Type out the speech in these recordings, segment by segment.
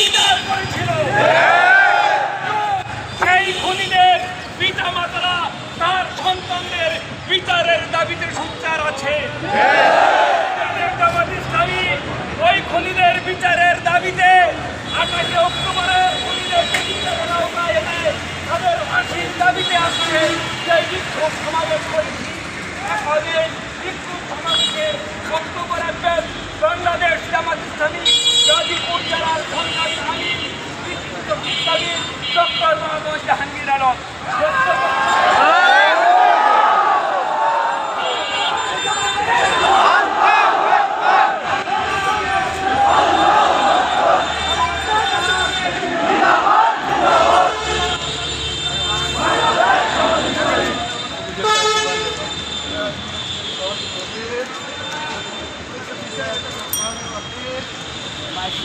অস্বীকার করেছিল। সেই খুনিদের পিতা মাতারা তার সন্তানদের বিচারের দাবিতে সোচ্চার আছে।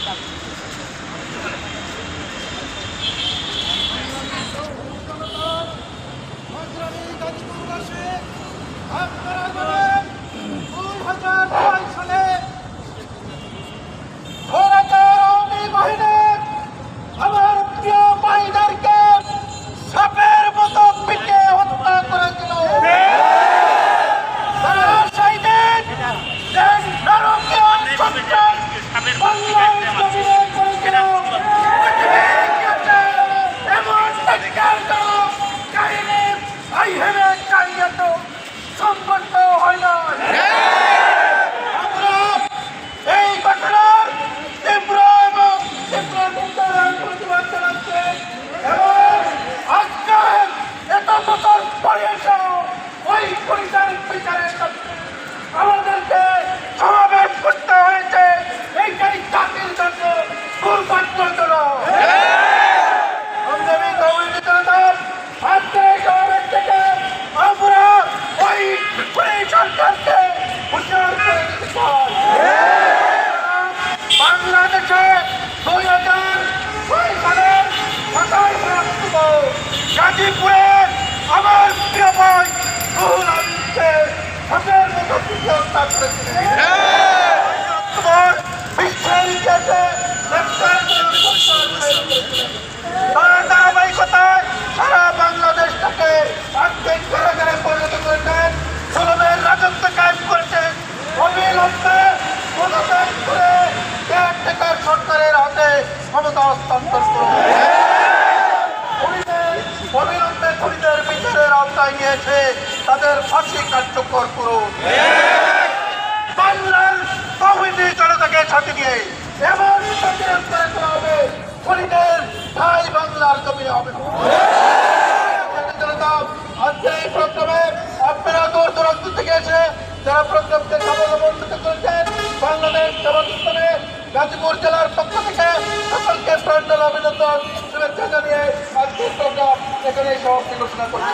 আপনারা সম্পন্ন সারা বাংলাদেশটাকে আর্থিক কারাগারে করেছেন সুলভের রাজত্ব কায়েম করেছেন অবিলম্বে পদত্যাগ করে কেয়ারটেকার সরকারের হাতে ক্ষমতা হস্তান্তর খুনিদের অবিলম্বে খুনিদের আওতায় নিয়েছে তাদের ফাঁসি কার্যকর করুন বাংলার তৌহিদি জনতাকে সাথে দিয়ে এমন প্রতিরোধ করে তোলা হবে। খুনিদের ভাই বাংলার জমি হবে। জনতা আজকে এই প্রোগ্রামে আপনারা দূর দূরান্ত থেকে এসে যারা প্রোগ্রামকে সফলমণ্ডিত করেছেন, বাংলাদেশ ইসলামে গাজীপুর জেলার পক্ষ থেকে সকলকে প্রাঞ্জল অভিনন্দন, শুভেচ্ছা জানিয়ে সমাপ্তি ঘোষণা করছি।